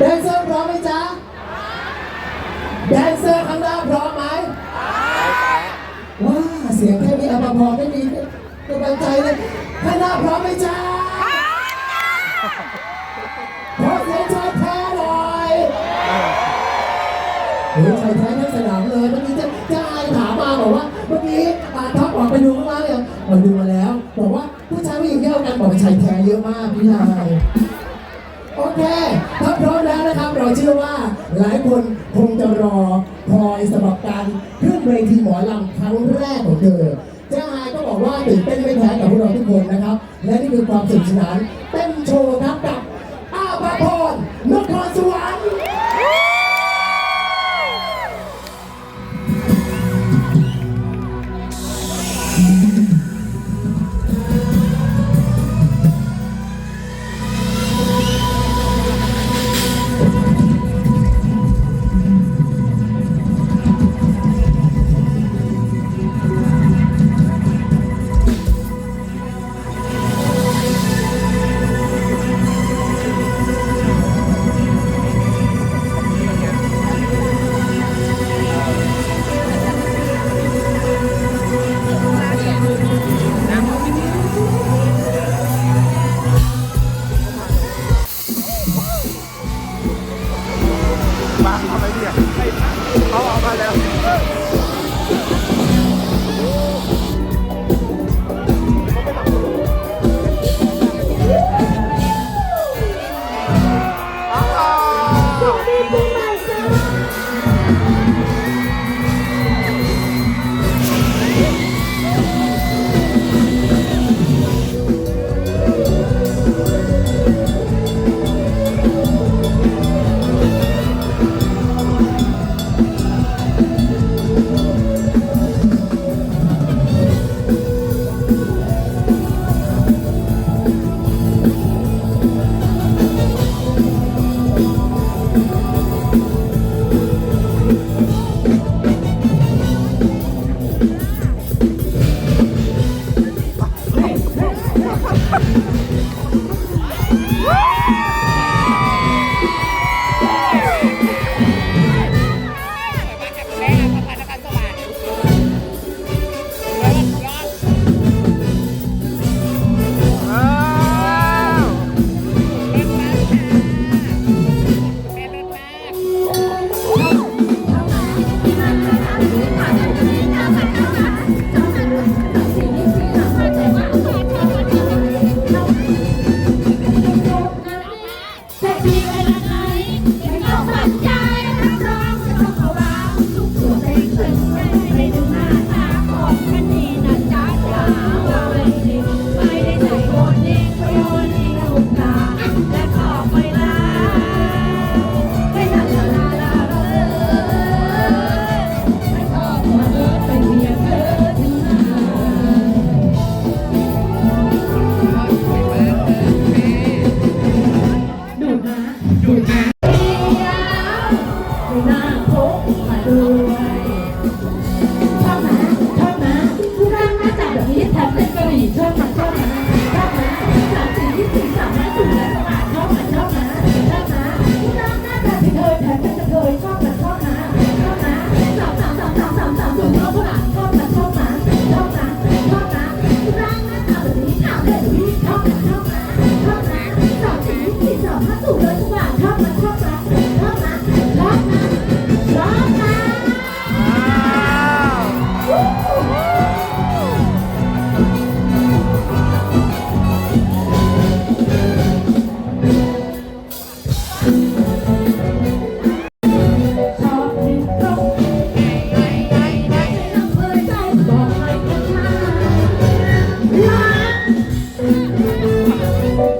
แดนเซอร์พร้อมไหมจ๊ะแดนเซอร์ข้างหน้าพร้อมไหมว้าเสียงแค่นี้อภพรไม่มีกำลังใจเลยข้างหน้าพร้อมไหมจ๊ะขอมเสียงชายแท้หน่อยเฮ้ยชายแท้ทั้งสนามเลยเมื่อกี้จะจะอายถามมาบอกว่าเมื่อกี้อาท็อปออกไปดูข้างล่างยังมาดูมาแล้วบอกว่าผู้ชายผู้หญิงเที่ยวกันบอกว่าชายแท้เยอะมากพี่ชาย โอเคถ้าพร้อมแล้วนะครับ เราเชื่อว่าหลายคนคงจะรอคอยสำหรับการขึ้นเวทีหมอลำครั้งแรกของเธอเจ้าอายก็บอกว่าตื่นเต้นไม่แพ้กับพวกเราทุกคนนะครับ และนี่คือความสนุกสนานเต้นโชว์ครับกับอาภาพรนครสวรรค์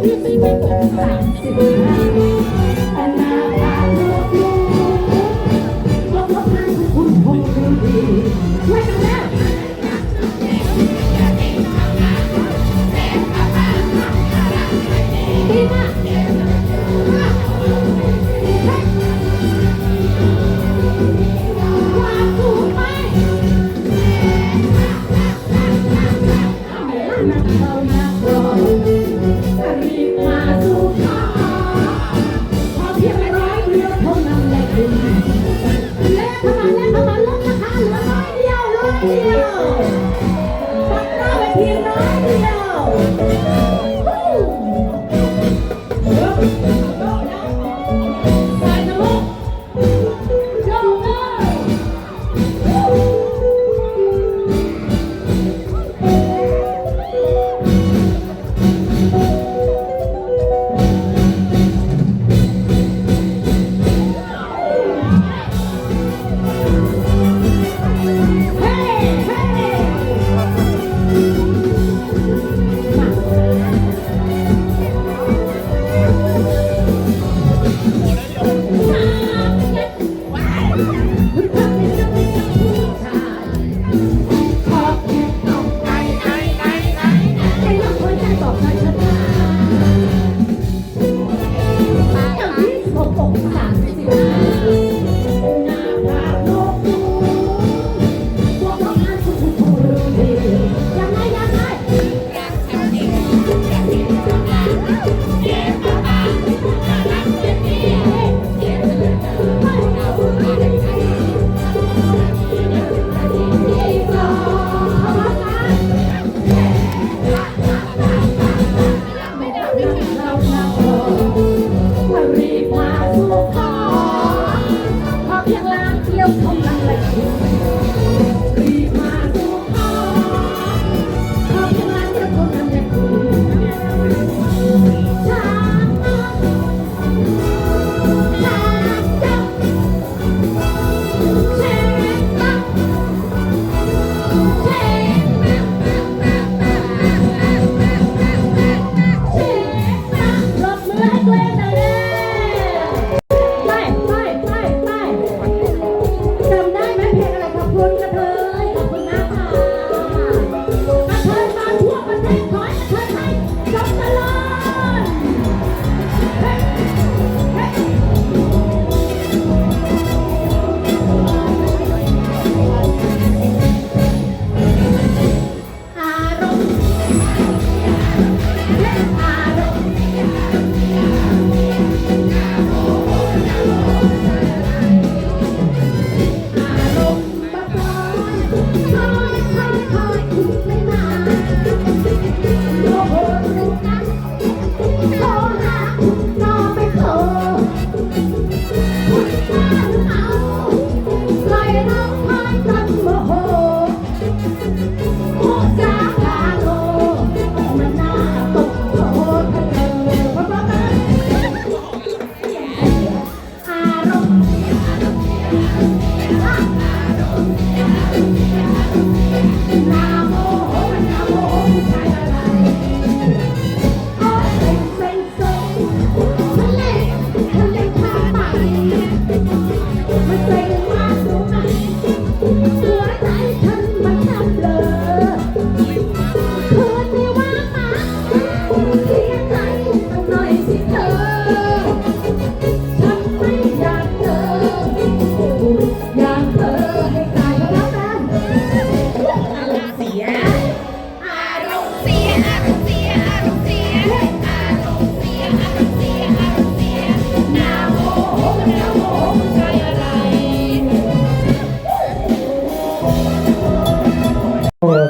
ที่ไม่มีผลสามสิบห้า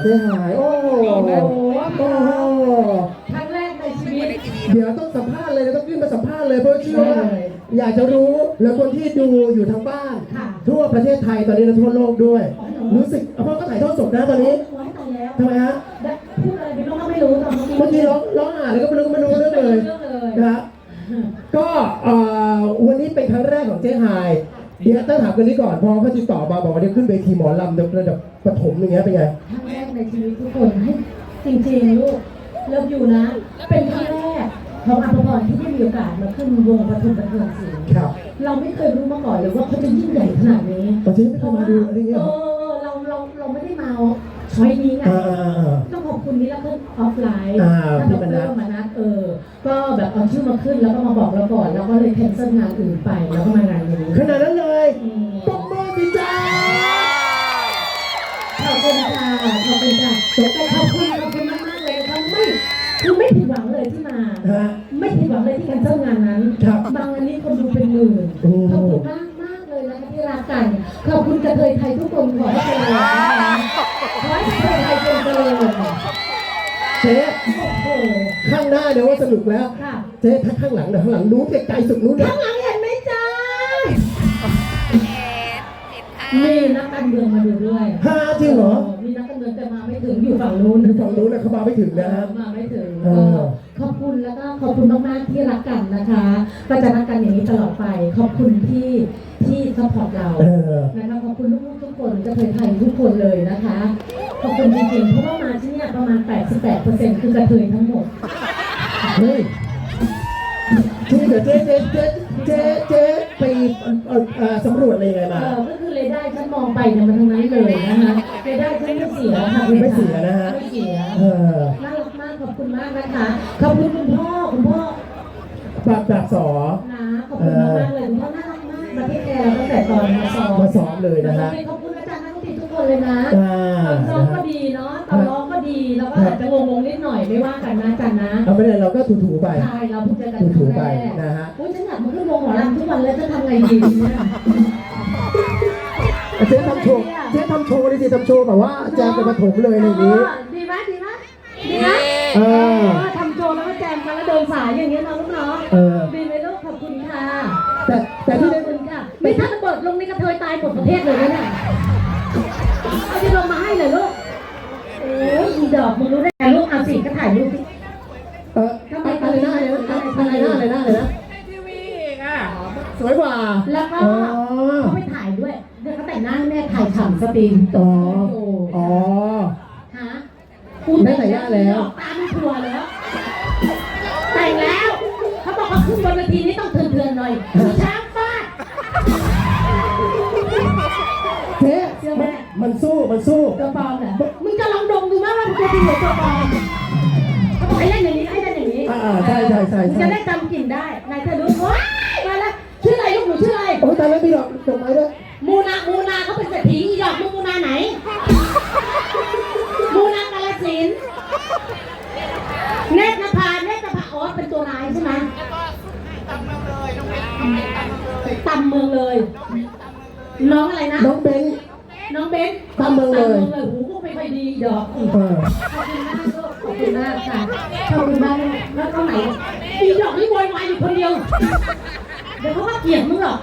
เจ๊หายโอ้โหโอ้โหโอ้โหครั้งแรกในชีวิต เดี๋ยวต้องสัมภาษณ์เลยนะต้องยื่นมาสัมภาษณ์เลยเพราะเชื่อว่าได้เลยอยากจะรู้แล้วคนที่ดูอยู่ทางบ้าน ค่ะทั่วประเทศไทยตอนนี้และทั่วโลกด้วย อ๋อเหรอ รู้สึกเพราะก็ถ่ายทอดสดนะตอนนี้ร้องตายแล้วทำไมฮะได้พูดอะไรไปน้องก็ไม่รู้ตอนเมื่อกี้ร้องร้องอ่านแล้วก็ไม่รู้ไม่รู้เรื่องเลยเรื่องเลยนะฮะก็เอ่อวันนี้เป็นครั้งแรกของเจ๊ไฮ เดี๋ยวต้องถามกันนี้ก่อนพอเขาติดต่อมาบอกว่าเดี๋ยวขึ้นเวทีหมอลำระดับประถมอย่างเงี้ยเป็นไงครั้งแรกในชีวิตทุกคนให้จริงๆลูกเลิฟอยู่นะ เป็นครั้งแรกของอัปพรที่ได้มีโอกาสมาขึ้นวงประทุมบันเทิงศิลป์ครับ เราไม่เคยรู้มาก่อนเลยว่าเขาจะยิ่งใหญ่ขนาดนี้ตอนที่ไม่เคยมาดูอะไรเงี้ยเออเราเราเราไม่ได้มา ช้อยนี้ไงอ่าอ่าอ่าต้องขอบคุณนี่แล้วก็ออฟไลน์อ่าถ้าพี่ดมนัสรมานัดเออ ก็แบบเอาชื่อมาขึ้นแล้วก็มาบอกเราก่อน แล้วก็เลยแคนเซิลงานอื่นไป แล้วก็มางานนี้ขนาดนั้นเลยอืมตบมือสิจ้าขอบคุณค่ะขอบคุณค่ะแต่ขอบคุณขอบคุณมากมากๆเลยนะคะไม่คือไม่ผิดหวังเลยที่มา ฮะ ไม่ผิดหวังเลยที่แคนเซิลงานนั้นครับบางอันนี้คนดูเป็นหมื่นโอ้ ขอบคุณมาก รักกันขอบคุณกระเทยไทยทุกคนขอให้เจริญนะคะขอให้กระเทยไทยเจริญเจ๊โอ้โหข้างหน้าเดี๋ยวว่าสนุกแล้ว ค่ะเจ๊ถ้าข้างหลังเดี๋ยวข้างหลังนู้นไกลๆสุดนู้นเลยข้างหลังเห็นไหมจ๊ะมีนักการเมืองมาดูด้วยฮ่าจริงเหรอมีนักการเมืองแต่มาไม่ถึงอยู่ฝั่งนู้น อยู่ฝั่งนู้นนะเขามาไม่ถึงนะมาไม่ถึงเอก็ ขอบคุณแล้วก็ขอบคุณมากๆที่รักกันนะคะ ก็จะรักกันอย่างนี้ตลอดไป ขอบคุณที่ที่ซัพพอร์ตเราเออ นะคะขอบคุณลูกๆทุกคนกระเทยไทยทุกคนเลยนะคะ ขอบคุณจริงๆเพราะว่ามาที่เนี่ยประมาณ 88%คือกระเทยทั้งหมด เฮ้ยที่เดี๋ยวเจ๊เจ๊เจ๊เจ๊เจ๊ไปเอ่อเอ่อสำรวจอะไรยังไงเอมา อก็คือเลยได้ฉันมองไปเนี่ยมันทั้งนั้นเลยนะคะเลยได้ฉันไม่เสียค่ะไม่เสียนะฮะ ไม่เสีย เออ น่ารัก มากขอบคุณมากนะคะขอบคุณคุณพ่อคุณพ่อปากจากสอ นะขอบคุณมากมากๆเลยคุณพ่อน่ารักมากมาเทคแคร์ตั้งแต่ตอนมาซ้อมมาซ้อมเลยนะฮะขอบคุณอาจารย์นักดนตรีทุกคนเลยนะอ่าตอนซ้อมนะก็ฮะดีเนาะตอนร้องก็ดีแล้วก็อาจจะงงๆนิดหน่อยไม่ว่ากันนะอาจารย์นะเอาไม่ได้เราก็ถูๆไป ใช่เราเพิ่งเจอกันถูครั้งๆไปแรกนะฮะอุ้ยฉันอยากมาขึ้นวงหมอลำทุกวันแล้วจะทำไงดีเนี่ยเจ๊ทำโชว์เจ๊ทำโชว์ดิสิทำโชว์แบบว่าแจมเป็นปฐมเลยอะไรอย่างนี้ ดีไหมดีไหมดีไหม เออทำโจรแล้วก็แจมกันแล้วเดินสายอย่างเงี้ยเนาะลูกเนาะเออ ดีไหมลูกขอบคุณค่ะแต่แต่ขที่อบได้คุณค่ะนี่ถ้าระเบิดลงในกระเทยตายหมดประเทศเลยนะเนี่ยเอาจะลงมาให้เลยลูกโอ้ยอีดอกมึงรู้ได้ไงลูกเอาสิก็ถ่ายรูปสิเอออะไรนะอะไรนะอะไรนะอะไรนะอะไรนะสวยกว่าแล้วก็อ๋อเขาไปถ่ายด้วยเดี๋ยวเขาแต่งหน้าให้แม่ถ่ายฉ่ำสตรีมอ๋อโอ้อ๋อ ฮะได้แต่งหน้าแล้วตาไม่ มันมันสู้มันสู้ตัวปลอมเหรอ มึงจะลองดมดูไหมว่ามันจะจริงหรือตัวปลอมเขาบอกให้เล่นอย่างนี้ให้เล่นอย่างนี้อ่าใช่ใช่ใช่มึงใช่จะได้จำกลิ่นได้ นายเธอรู้ว้ายมาแล้วชื่ออะไรลูกหนูชื่ออะไร โอ้ยตายแล้วมีดอกดอกไม้ด้วยมูนา มูนาเขาเป็นเศรษฐีอีดอกมึงมูนาไหน มูนากาลสินธุ์เนตรนภาเนตรนภาอ๋อเป็นตัวร้ายใช่ไหมตำเมืองเลย น้องอะไรนะน้องเบน น้องเบนตำเมืองเลยตำเมืองเลยหูก็ไม่ค่อยดีดอกเออขอบคุณมากลูกขอบคุณมากค่ะขอบคุณมากแล้วตรงไหนอีดอกนี่โวยวายอยู่คนเดียวเดี๋ยวเขามาเกลียดมึงหรอก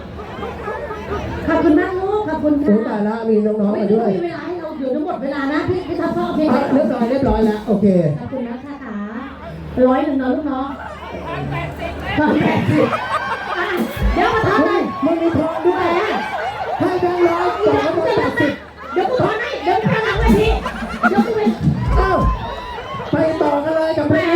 ขอบคุณมากลูกขอบคุณโอ้ค่ะตายแล้วมีน้องๆไม่มาต้ด้องวยมีเวลาให้เราเดี๋ยวจะหมดเวลานะพี่พี่ทับพ่อเพลงอะเรียบร้อยเรียบร้อยแล้วโอเคขอบคุณนะค่ะขาร้อยหนึ่งเนาะลูกเนาะร้อยแปดสิบอะเดี๋ยวมาทำเลยมันมีทองด้วยให้แบงค์ร้อยสองร้อยแปดสิบเดี๋ยวกูถอนให้เดี๋ยวกูทำหลังเวทีเดี๋ยวกูไปเอ้าไปต่อกันเลยกับเพลง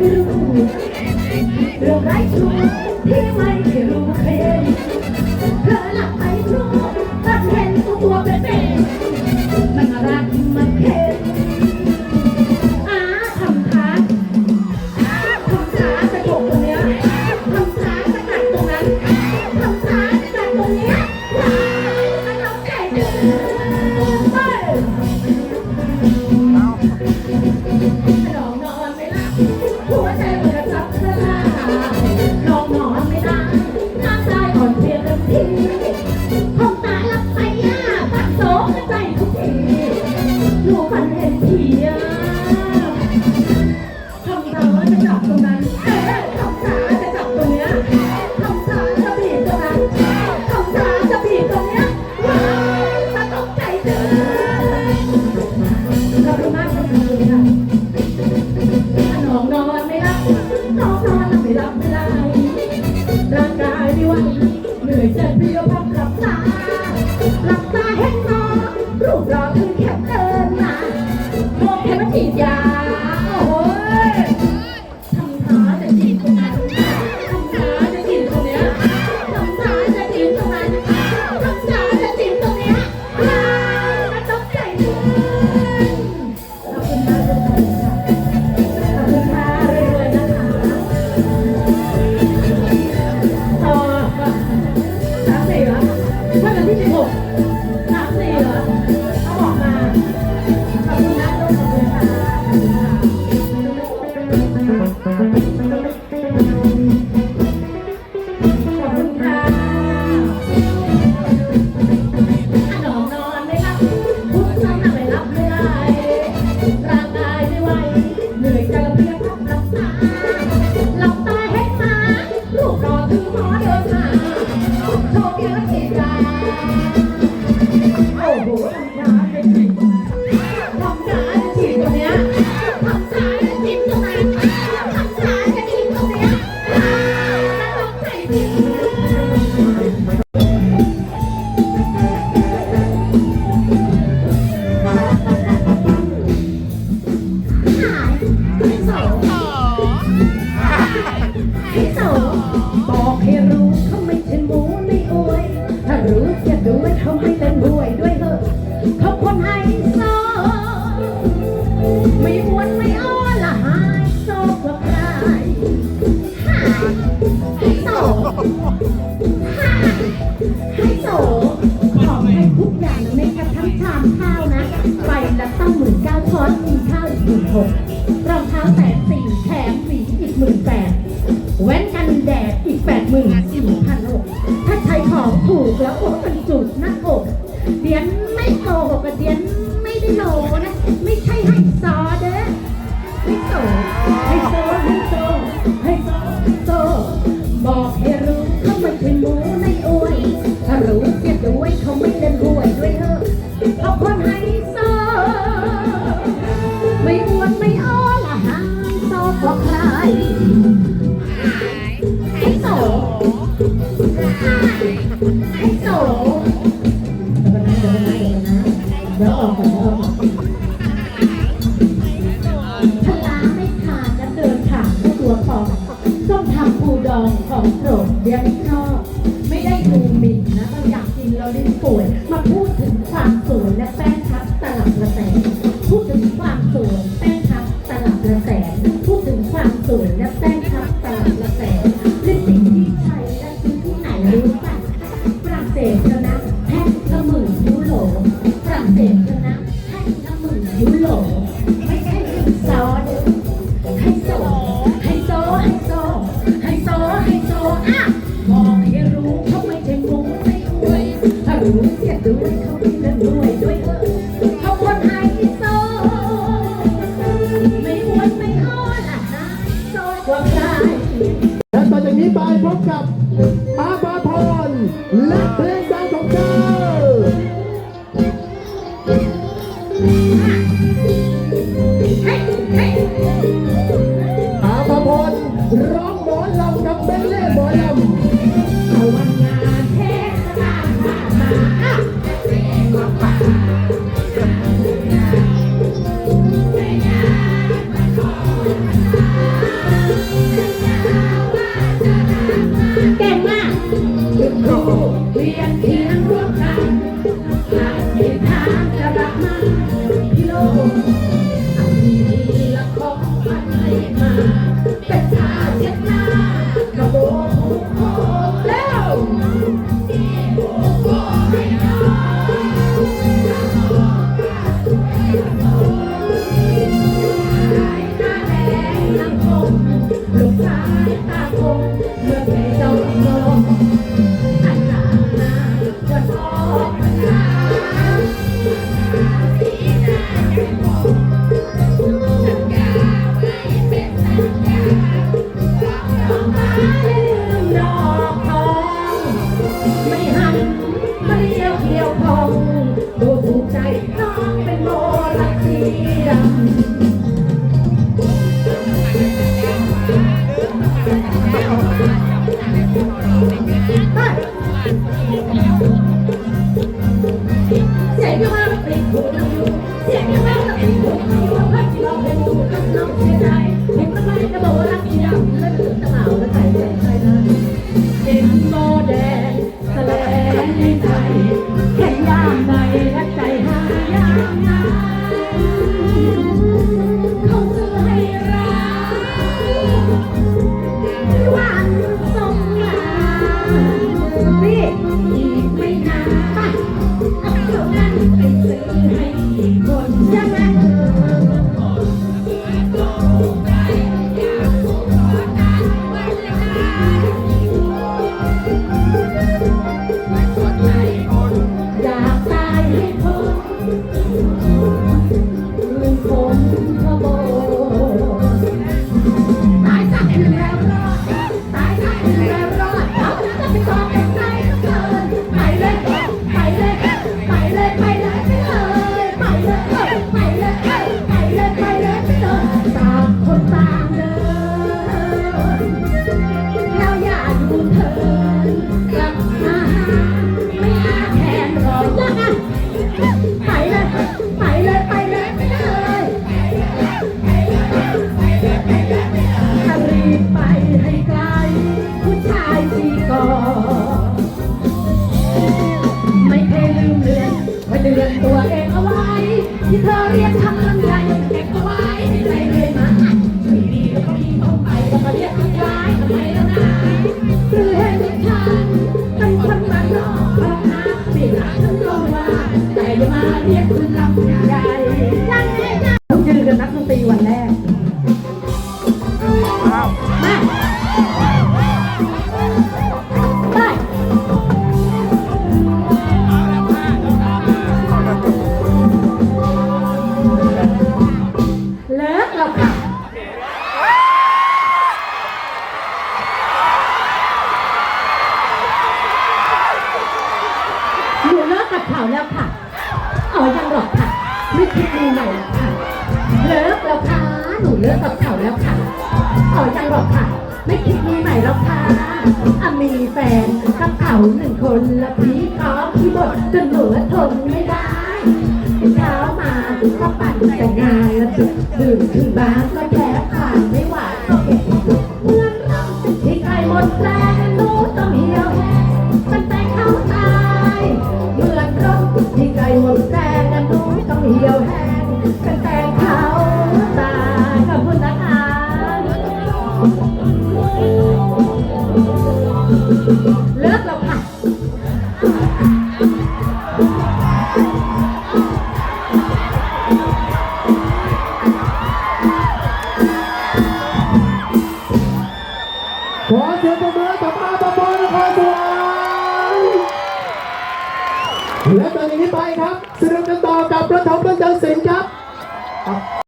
ม่รู้เรื่องไรรู้ที่ไม่รู้ใครเธอหลับไป เพียงเห็นใจ ให้โสของให้ทุกอย่างนะแม่กระทั่งชามข้าวนะ ไปแล้วตั้งหมื่นเก้าช้อนกินข้าวอีกหมื่นหก อ้าว